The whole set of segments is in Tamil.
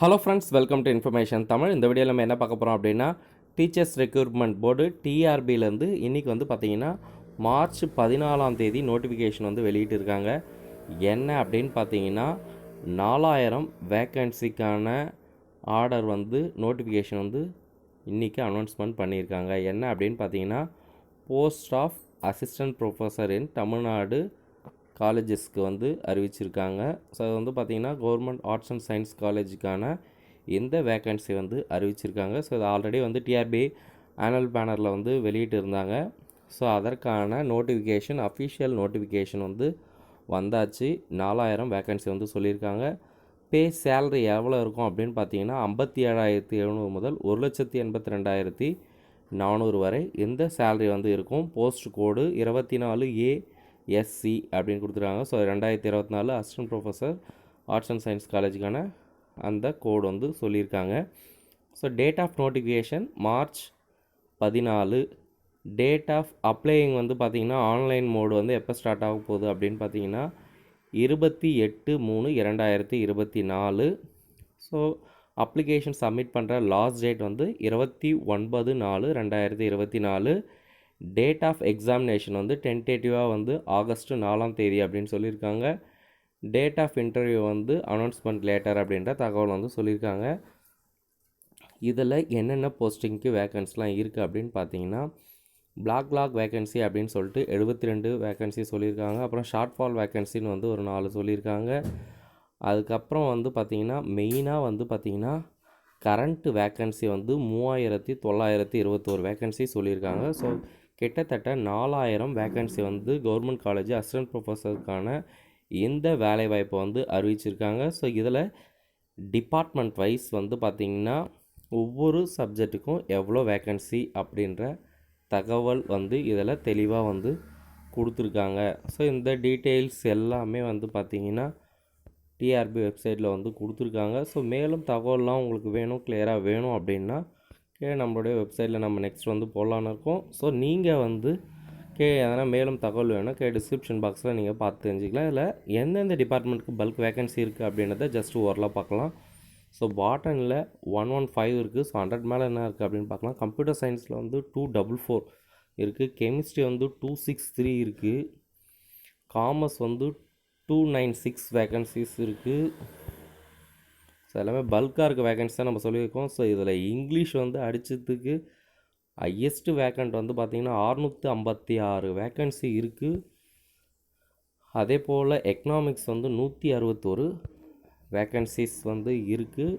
Hello friends welcome to information Tamil இந்த வீடியோவில் நம்ம என்ன பார்க்க போகிறோம் அப்படின்னா டீச்சர்ஸ் ரெக்ரூட்மெண்ட் போர்டு டிஆர்பிலேருந்து இன்றைக்கி வந்து பார்த்திங்கன்னா மார்ச் பதினாலாம் தேதி நோட்டிஃபிகேஷன் வந்து வெளியிட்டிருக்காங்க. என்ன அப்படின்னு பார்த்தீங்கன்னா நாலாயிரம் வேக்கன்சிக்கான ஆர்டர் வந்து நோட்டிஃபிகேஷன் வந்து இன்றைக்கி அனௌன்ஸ்மெண்ட் பண்ணியிருக்காங்க. என்ன அப்படின்னு பார்த்தீங்கன்னா post of assistant professor in Tamil Nadu காலேஜஸ்க்கு வந்து அறிவிச்சிருக்காங்க. ஸோ அது வந்து பார்த்திங்கன்னா கவர்மெண்ட் ஆர்ட்ஸ் அண்ட் சயின்ஸ் காலேஜுக்கான எந்த வேக்கன்சி வந்து அறிவிச்சிருக்காங்க. ஸோ இது ஆல்ரெடி வந்து டிஆர்பி ஆனுவல் பேனரில் வந்து வெளியிட்டு இருந்தாங்க. ஸோ அதற்கான நோட்டிஃபிகேஷன் அஃபிஷியல் நோட்டிஃபிகேஷன் வந்து வந்தாச்சு. நாலாயிரம் வேக்கன்சி வந்து சொல்லியிருக்காங்க. பே சேலரி எவ்வளோ இருக்கும் அப்படின்னு பார்த்தீங்கன்னா ஐம்பத்தி ஏழாயிரத்தி எழுநூறு முதல் ஒரு லட்சத்தி எண்பத்தி ரெண்டாயிரத்தி நானூறு வரை எந்த சேலரி வந்து இருக்கும்? போஸ்ட் கோடு இருபத்தி நாலு ஏ எஸ்சி அப்படின்னு கொடுத்துருக்காங்க. ஸோ ரெண்டாயிரத்தி இருபத்தி நாலு assistant professor arts and science காலேஜுக்கான அந்த கோடு வந்து சொல்லியிருக்காங்க. So date of notification March பதினாலு. டேட் ஆஃப் அப்ளையிங் வந்து பார்த்திங்கன்னா ஆன்லைன் மோடு வந்து எப்போ ஸ்டார்ட் ஆக போகுது அப்படின்னு பார்த்தீங்கன்னா இருபத்தி எட்டு மூணு இரண்டாயிரத்தி இருபத்தி நாலு. ஸோ அப்ளிகேஷன் சப்மிட் பண்ணுற லாஸ்ட் டேட் வந்து இருபத்தி ஒன்பது நாலு ரெண்டாயிரத்தி இருபத்தி நாலு. டேட் ஆஃப் எக்ஸாமினேஷன் வந்து டென்டேட்டிவாக வந்து ஆகஸ்ட் நாலாம் தேதி அப்படின்னு சொல்லியிருக்காங்க. டேட் ஆஃப் இன்டர்வியூ வந்து அனௌன்ஸ்மெண்ட் லேட்டர் அப்படின்ற தகவல் வந்து சொல்லியிருக்காங்க. இதில் என்னென்ன போஸ்டிங்க்கு வேக்கன்ஸ்லாம் இருக்குது அப்படின்னு பார்த்தீங்கன்னா பிளாக் லாக் வேக்கன்சி அப்படின்னு சொல்லிட்டு எழுபத்தி ரெண்டு வேக்கன்சி சொல்லியிருக்காங்க. அப்புறம் ஷார்ட் ஃபால் வேக்கன்சின்னு வந்து ஒரு நாலு சொல்லியிருக்காங்க. அதுக்கப்புறம் வந்து பார்த்திங்கன்னா மெயினாக வந்து பார்த்திங்கன்னா கரண்ட்டு வேக்கன்சி வந்து மூவாயிரத்தி தொள்ளாயிரத்தி இருபத்தோரு வேக்கன்சி சொல்லியிருக்காங்க. ஸோ கிட்டத்தட்ட நாலாயிரம் வேக்கன்சி வந்து கவர்மெண்ட் காலேஜ் அசிஸ்டன்ட் ப்ரொஃபஸருக்கான இந்த வேலைவாய்ப்பை வந்து அறிவிச்சிருக்காங்க. ஸோ இதில் டிபார்ட்மெண்ட் வைஸ் வந்து பார்த்திங்கன்னா ஒவ்வொரு சப்ஜெக்ட்டுக்கும் எவ்வளோ வேக்கன்சி அப்படின்ற தகவல் வந்து இதில் தெளிவாக வந்து கொடுத்துருக்காங்க. ஸோ இந்த டீட்டெயில்ஸ் எல்லாமே வந்து பார்த்திங்கன்னா டிஆர்பி வெப்சைட்டில் வந்து கொடுத்துருக்காங்க. ஸோ மேலும் தகவல்லாம் உங்களுக்கு வேணும் கிளியராக வேணும் அப்படின்னா கே நம்மளுடைய வெப்சைட்டில் நம்ம நெக்ஸ்ட் வந்து போடலான்னு இருக்கோம். ஸோ நீங்கள் வந்து கே எதனா மேலும் தகவல் வேணும் கே டிஸ்கிரிப்ஷன் பாக்ஸில் நீங்கள் பார்த்து தெரிஞ்சிக்கலாம். இதில் எந்தெந்த டிபார்ட்மெண்ட்டுக்கு பல்க் வேகன்சி இருக்குது அப்படின்றத ஜஸ்ட் ஓரலாக பார்க்கலாம். ஸோ பாட்டனில் ஒன் ஒன் ஃபைவ் இருக்குது ஸோ ஹண்ட்ரட் மேலே என்ன இருக்குது அப்படின்னு பார்க்கலாம். கம்ப்யூட்டர் சயின்ஸில் வந்து டூ டபுள் ஃபோர் இருக்குது கெமிஸ்ட்ரி வந்து டூ சிக்ஸ் த்ரீ இருக்குது காமர்ஸ் வந்து டூ நைன் சிக்ஸ் வேக்கன்சிஸ் இருக்குது ஸோ எல்லாமே பல்காக இருக்க வேகன்சி தான் நம்ம சொல்லியிருக்கோம். ஸோ இதில் இங்கிலீஷ் வந்து அடித்ததுக்கு ஹையஸ்ட்டு வேக்கண்ட் வந்து பார்த்திங்கன்னா அறுநூற்றி ஐம்பத்தி ஆறு வேக்கன்சி இருக்குது அதே போல் எக்கனாமிக்ஸ் வந்து நூற்றி அறுபத்தோரு வேக்கன்சிஸ் வந்து இருக்குது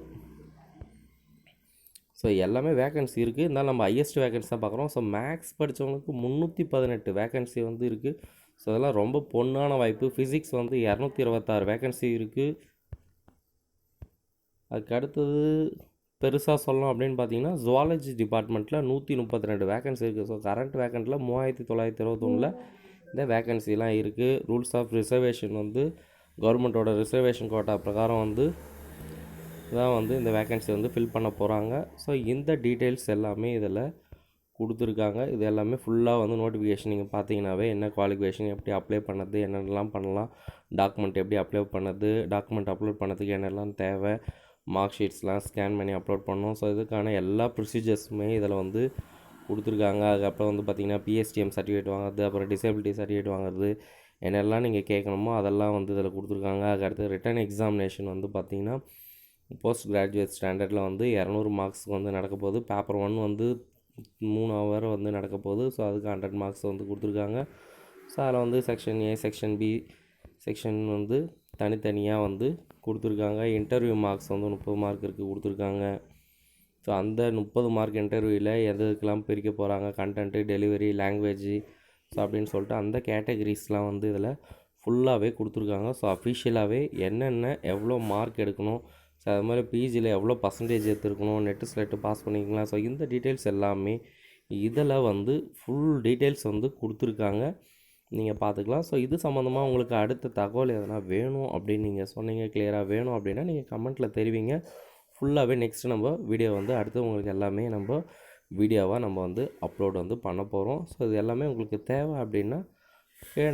ஸோ எல்லாமே வேக்கன்சி இருக்குது இருந்தாலும் நம்ம ஹையஸ்ட் வேக்கன்சி தான் பார்க்குறோம் ஸோ மேக்ஸ் படித்தவங்களுக்கு முந்நூற்றி பதினெட்டு வேக்கன்சி வந்து இருக்குது ஸோ அதெல்லாம் ரொம்ப பொண்ணான வாய்ப்பு. ஃபிசிக்ஸ் வந்து இரநூத்தி இருபத்தாறு வேக்கன்சி இருக்குது அதுக்கு அடுத்தது பெருசாக சொல்லணும் அப்படின்னு பார்த்தீங்கன்னா ஜுவாலஜி டிபார்ட்மெண்ட்டில் நூற்றி முப்பத்தி ரெண்டு வேகன்சி இருக்குது ஸோ கரண்ட் வேக்கண்ட்டில் மூவாயிரத்தி தொள்ளாயிரத்தி இருபத்தொன்னில் இந்த வேக்கன்சிலாம் இருக்குது ரூல்ஸ் ஆஃப் ரிசர்வேஷன் வந்து கவர்மெண்ட்டோட ரிசர்வேஷன் கோட்டா பிரகாரம் வந்து தான் வந்து இந்த வேக்கன்சி வந்து ஃபில் பண்ண போகிறாங்க ஸோ இந்த டீட்டெயில்ஸ் எல்லாமே இதில் கொடுத்துருக்காங்க. இது எல்லாமே ஃபுல்லாக வந்து நோட்டிஃபிகேஷன் நீங்கள் பார்த்தீங்கன்னாவே என்ன குவாலிஃபிகேஷன் எப்படி அப்ளை பண்ணது என்னென்னலாம் பண்ணலாம் டாக்குமெண்ட் எப்படி அப்ளை பண்ணது டாக்குமெண்ட் அப்லோட் பண்ணதுக்கு என்னெல்லாம் தேவை மார்க் ஷீட்ஸ்லாம் ஸ்கேன் பண்ணி அப்லோட் பண்ணோம். ஸோ இதுக்கான எல்லா ப்ரொசீஜர்ஸுமே இதில் வந்து கொடுத்துருக்காங்க. அதுக்கப்புறம் வந்து பார்த்திங்கன்னா பிஎஸ்டிஎம் சர்டிஃபிகேட் வாங்குறது அப்புறம் டிசபிலிட்டி சர்டிஃபிகேட் வாங்குறது என்னெல்லாம் நீங்கள் கேட்கணுமோ அதெல்லாம் வந்து இதில் கொடுத்துருக்காங்க. அதுக்கடுத்து ரிட்டன் எக்ஸாமினேஷன் வந்து பார்த்திங்கன்னா போஸ்ட் கிராஜுவேட் ஸ்டாண்டர்டில் வந்து இரநூறு மார்க்ஸ்க்கு வந்து நடக்க போகுது. பேப்பர் ஒன் வந்து மூணு ஹவர் வந்து நடக்க போகுது. ஸோ அதுக்கு ஹண்ட்ரட் மார்க்ஸ் வந்து கொடுத்துருக்காங்க. ஸோ அதில் வந்து section A section B section வந்து தனித்தனியாக வந்து கொடுத்துருக்காங்க. இன்டர்வியூ மார்க்ஸ் வந்து முப்பது மார்க் இருக்குது கொடுத்துருக்காங்க. ஸோ அந்த முப்பது மார்க் இன்டர்வியூவில் எதுக்கெல்லாம் பிரிக்க போகிறாங்க கண்டென்ட்டு டெலிவரி லாங்குவேஜ் ஸோ அப்படின்னு சொல்லிட்டு அந்த கேட்டகரிஸ்லாம் வந்து இதில் ஃபுல்லாகவே கொடுத்துருக்காங்க. ஸோ அஃபிஷியலாகவே என்னென்ன எவ்வளோ மார்க் எடுக்கணும்? ஸோ அது மாதிரி பிஜியில் எவ்வளோ பர்சன்டேஜ் எடுத்துருக்கணும்? நெட்டு ஸ்லெட்டு பாஸ் பண்ணிக்கலாம் ஸோ இந்த டீட்டெயில்ஸ் எல்லாமே இதில் வந்து ஃபுல் டீட்டெயில்ஸ் வந்து கொடுத்துருக்காங்க. நீங்கள் பார்த்துக்கலாம் ஸோ இது சம்மந்தமாக உங்களுக்கு அடுத்த தகவல் எதனா வேணும் அப்படின்னு நீங்கள் சொன்னீங்க கிளியராக வேணும் அப்படின்னா நீங்கள் கமெண்ட்டில் தெரிவிங்க. ஃபுல்லாகவே நெக்ஸ்ட்டு நம்ம வீடியோ வந்து அடுத்து உங்களுக்கு எல்லாமே நம்ம வீடியோவாக நம்ம வந்து அப்லோட் வந்து பண்ண போகிறோம் ஸோ இது எல்லாமே உங்களுக்கு தேவை அப்படின்னா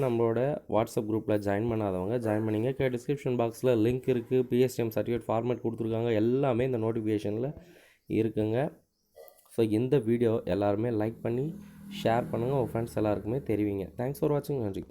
நம்மளோட வாட்ஸ்அப் குரூப்பில் ஜாயின் பண்ணாதவங்க ஜாயின் பண்ணிங்க. கே டிஸ்கிரிப்ஷன் பாக்ஸில் லிங்க் இருக்குது பிஎஸ்டிஎம் சர்டிஃபிகேட் ஃபார்மேட் கொடுத்துருக்காங்க. எல்லாமே இந்த நோட்டிஃபிகேஷனில் இருக்குங்க. ஸோ இந்த வீடியோ எல்லாருமே லைக் பண்ணி ஷேர் பண்ணுங்கள் உங்கள் ஃப்ரெண்ட்ஸ் எல்லாருக்குமே தெரிவிங்க. தேங்க்ஸ் ஃபார் வாட்சிங் நன்றி.